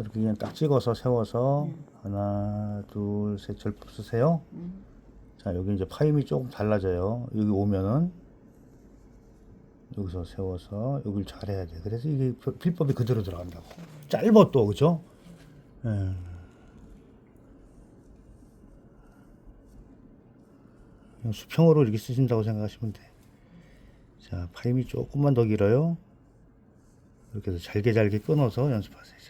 이렇게 그냥 딱 찍어서 세워서 네. 하나 둘 셋 절법 쓰세요. 음. 자 여기 이제 파임이 조금 달라져요. 여기 오면은 여기서 세워서 여기를 잘해야 돼. 그래서 이게 표- 필법이 그대로 들어간다고. 짧아 또 그죠? 예. 수평으로 이렇게 쓰신다고 생각하시면 돼. 자 파임이 조금만 더 길어요. 이렇게 해서 잘게 잘게 끊어서 연습하세요.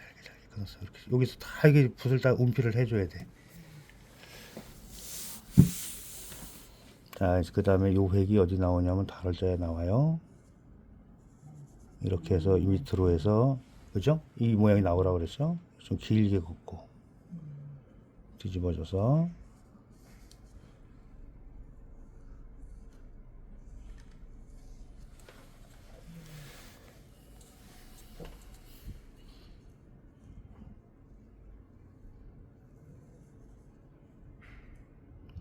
끊어서 이렇게 여기서 다 이게 붓을 다 운피를 해줘야 돼. 자, 그 다음에 요 획이 어디 나오냐면 다를 자에 나와요. 이렇게 해서 이 밑으로 해서, 그죠? 이 모양이 나오라고 그랬죠? 좀 길게 긋고, 뒤집어져서,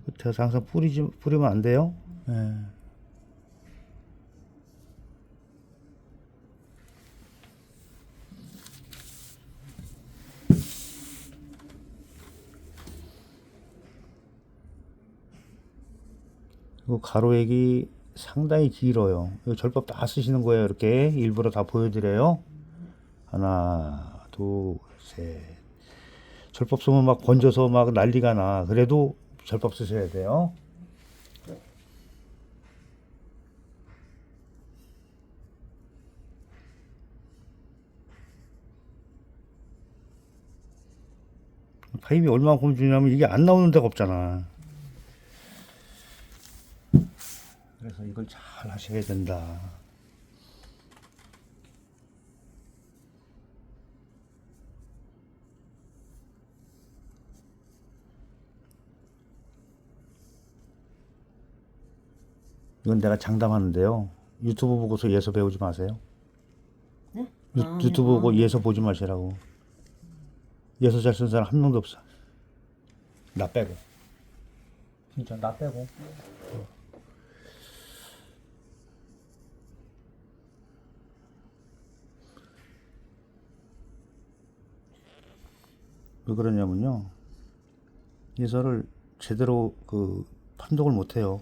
끝에서 항상 뿌리지, 뿌리면 안 돼요. 예. 그리고 가로액이 상당히 길어요. 이거 절법 다 쓰시는 거예요. 이렇게 일부러 다 보여드려요. 하나, 둘, 셋. 절법 쓰면 막 번져서 막 난리가 나. 그래도 절법 쓰셔야 돼요. 파임이 얼마만큼 주냐면 이게 안 나오는 데가 없잖아. 그래서 이걸 잘 하셔야 된다. 이건 내가 장담하는데요. 유튜브 보고서 예서 배우지 마세요. 네? 유, 아, 유튜브 네. 보고 예서 보지 마시라고. 예서 잘 쓰는 사람 한 명도 없어. 나 빼고. 진짜 나 빼고. 왜 그러냐면요. 예서를 제대로 그 판독을 못 해요.